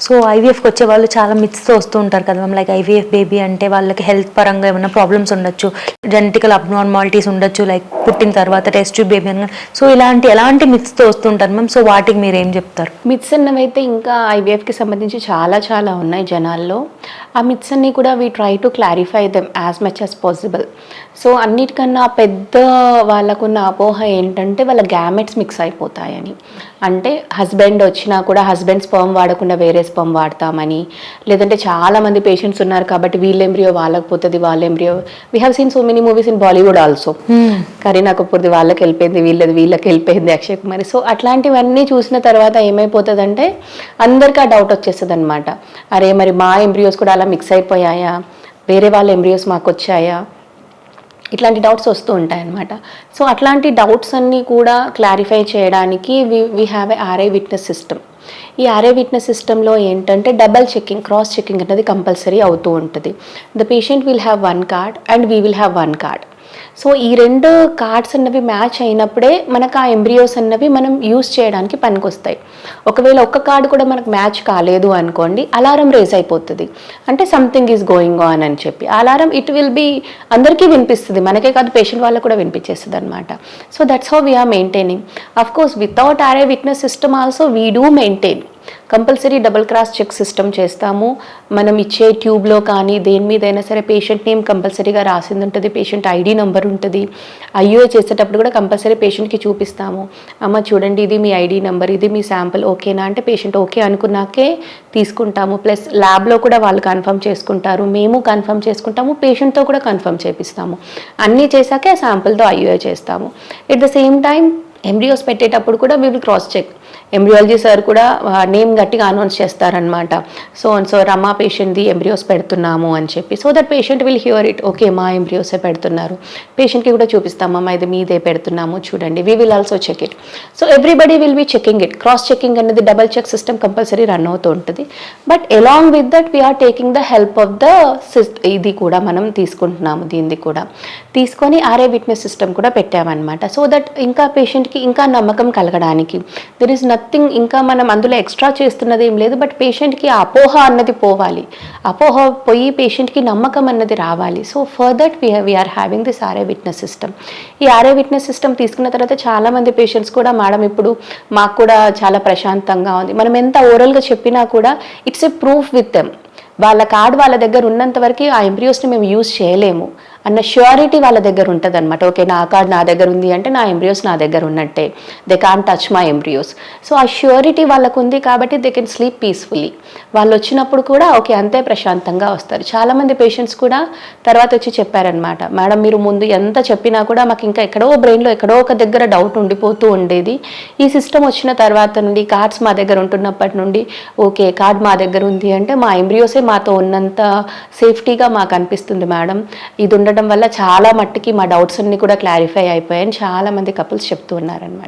So ఐవీఎఫ్కి వచ్చే వాళ్ళు చాలా మిత్స్తో వస్తూ ఉంటారు కదా మ్యామ్ లైక్ ఐవీఎఫ్ బేబీ అంటే వాళ్ళకి హెల్త్ పరంగా ఏమైనా ప్రాబ్లమ్స్ ఉండొచ్చు జెనెటికల్ అబ్నార్మాలిటీస్ ఉండొచ్చు లైక్ పుట్టిన తర్వాత టెస్ట్ ట్యూబ్ బేబీ అని సో ఇలాంటి ఎలాంటి మిత్స్తో వస్తుంటారు మ్యామ్ సో వాటికి మీరు ఏం చెప్తారు? మిత్స్ అన్నవైతే ఇంకా ఐవీఎఫ్కి సంబంధించి చాలా చాలా ఉన్నాయి జనాల్లో. ఆ మిత్స్ అన్ని కూడా we try to clarify them as much as possible so అన్నిటికన్నా పెద్ద వాళ్ళకున్న అపోహ ఏంటంటే వాళ్ళ గ్యామెట్స్ మిక్స్ అయిపోతాయని. అంటే హస్బెండ్ వచ్చినా కూడా హస్బెండ్ స్పర్మ్ వాడకుండా వేరే స్పర్మ్ వాడతామని లేదంటే చాలా మంది పేషెంట్స్ ఉన్నారు కాబట్టి వీళ్ళ ఎంబ్రియో వాళ్ళకి పోతుంది వాళ్ళ embryo we have seen so many movies in Bollywood also Kareena కపూర్ది వాళ్ళకి వెళ్ళిపోయింది వీళ్ళది వీళ్ళకి వెళ్ళిపోయింది అక్షయ్ కుమార్ సో అట్లాంటివన్నీ చూసిన తర్వాత ఏమైపోతుందంటే అందరికీ ఆ డౌట్ వచ్చేస్తుంది అనమాట అరే మరి మా ఎంబ్రియోస్ కూడా అలా మిక్స్ అయిపోయాయా? వేరే వాళ్ళ ఎంబ్రియోస్ మాకు వచ్చాయా ఇట్లాంటి డౌట్స్ వస్తూ ఉంటాయన్నమాట. సో అట్లాంటి డౌట్స్ అన్నీ కూడా క్లారిఫై చేయడానికి we we have a R I witness system ఈ ఆర్ఐ విట్నెస్ సిస్టంలో ఏంటంటే డబల్ చెకింగ్ క్రాస్ చెకింగ్ అనేది కంపల్సరీ అవుతూ ఉంటుంది. The patient will have one card and we will have one card so ఈ రెండు కార్డ్స్ అన్నవి మ్యాచ్ అయినప్పుడే మనకు ఆ ఎంబ్రియోస్ అన్నవి మనం యూస్ చేయడానికి పనికొస్తాయి. ఒకవేళ ఒక్క కార్డు కూడా మనకు మ్యాచ్ కాలేదు అనుకోండి అలారం రేజ్ అయిపోతుంది. అంటే సంథింగ్ ఈజ్ గోయింగ్ ఆన్ అని చెప్పి. అలారం ఇట్ విల్ బి అందరికీ వినిపిస్తుంది. మనకే కాదు పేషెంట్ వాళ్ళకు కూడా వినిపించేస్తుంది అనమాట so that's how we are maintaining of course without R A witness system also we do maintain compulsory double cross check system చేస్తాము. మనం ఇచ్చే ట్యూబ్లో కానీ దేని మీదైనా సరే పేషెంట్ నేమ్ కంపల్సరీగా రాసింది ఉంటుంది పేషెంట్ ఐడి నెంబర్ ఉంటుంది. ఐఓ చేసేటప్పుడు కూడా కంపల్సరీ పేషెంట్కి చూపిస్తాము. అమ్మ చూడండి ఇది మీ ఐడి నెంబర్ ఇది మీ శాంపుల్ ఓకేనా? అంటే పేషెంట్ ఓకే అనుకున్నాకే తీసుకుంటాము. ప్లస్ ల్యాబ్లో కూడా వాళ్ళు కన్ఫర్మ్ చేసుకుంటారు. మేము కన్ఫర్మ్ చేసుకుంటాము పేషెంట్తో కూడా కన్ఫర్మ్ చేపిస్తాము. అన్నీ చేశాకే ఆ శాంపుల్తో ఐయుఏ చేస్తాము. At the same time embryos పెట్టేటప్పుడు కూడా we will cross check embryology sir కూడా నేమ్ గట్టిగా అనౌన్స్ చేస్తారనమాట సో అండ్ సో రమా పేషెంట్ది ఎంబ్రియోస్ పెడుతున్నాము అని చెప్పి. So that patient will hear it okay మా ఎంబ్రియోసే పెడుతున్నారు. పేషెంట్కి కూడా చూపిస్తామమ్మా ఇది మీదే పెడుతున్నాము చూడండి. We will also check it so everybody will be checking it cross checking అనేది double check system compulsory run అవుతూ ఉంటుంది. But along with that we are taking the help of the ఇది కూడా మనం తీసుకుంటున్నాము దీనిది కూడా. తీసుకొని ఆర్ఏ విట్నెస్ సిస్టమ్ కూడా పెట్టామన్నమాట. సో దట్ ఇంకా పేషెంట్ పేషెంట్కి ఇంకా నమ్మకం కలగడానికి. దెర్ ఈస్ నథింగ్ ఇంకా మనం అందులో ఎక్స్ట్రా చేస్తున్నది ఏం లేదు బట్ పేషెంట్కి అపోహ అన్నది పోవాలి. అపోహ పోయి పేషెంట్కి నమ్మకం అన్నది రావాలి. So for that we we are having this R A witness system ఈ ఆర్ఏ విట్నెస్ సిస్టమ్ తీసుకున్న తర్వాత చాలా మంది పేషెంట్స్ కూడా మేడం ఇప్పుడు మాకు కూడా చాలా ప్రశాంతంగా ఉంది. మనం ఎంత ఓరల్గా చెప్పినా కూడా it's a proof with them వాళ్ళ కార్డ్ వాళ్ళ దగ్గర ఉన్నంత వరకు ఆ ఎంబ్రియోస్ని మేము యూజ్ చేయలేము. అన్న ష్యూరిటీ వాళ్ళ దగ్గర ఉంటుంది అనమాట ఓకే నా కార్డ్ నా దగ్గర ఉంది అంటే నా ఎంబ్రియోస్ నా దగ్గర ఉన్నట్టే. They can touch my embryos so ఆ ష్యూరిటీ వాళ్ళకు ఉంది కాబట్టి దే కెన్ స్లీప్ పీస్ఫుల్లీ వాళ్ళు వచ్చినప్పుడు కూడా ఓకే అంతే ప్రశాంతంగా వస్తారు. చాలామంది పేషెంట్స్ కూడా తర్వాత వచ్చి చెప్పారనమాట మేడం మీరు ముందు ఎంత చెప్పినా కూడా మాకు ఇంకా ఎక్కడో బ్రెయిన్లో ఎక్కడో ఒక దగ్గర డౌట్ ఉండిపోతూ ఉండేది. ఈ సిస్టమ్ వచ్చిన తర్వాత నుండి కార్డ్స్ మా దగ్గర ఉంటున్నప్పటి నుండి ఓకే కార్డ్ మా దగ్గర ఉంది అంటే మా ఎంబ్రియోసే మాతో ఉన్నంత సేఫ్టీగా మాకు అనిపిస్తుంది మేడం. ఇది ఉండడం వల్ల చాలా మట్టుకి మా డౌట్స్ అన్ని కూడా క్లారిఫై అయిపోయాయని చాలా మంది కపుల్స్ చెప్తూ ఉన్నారనమాట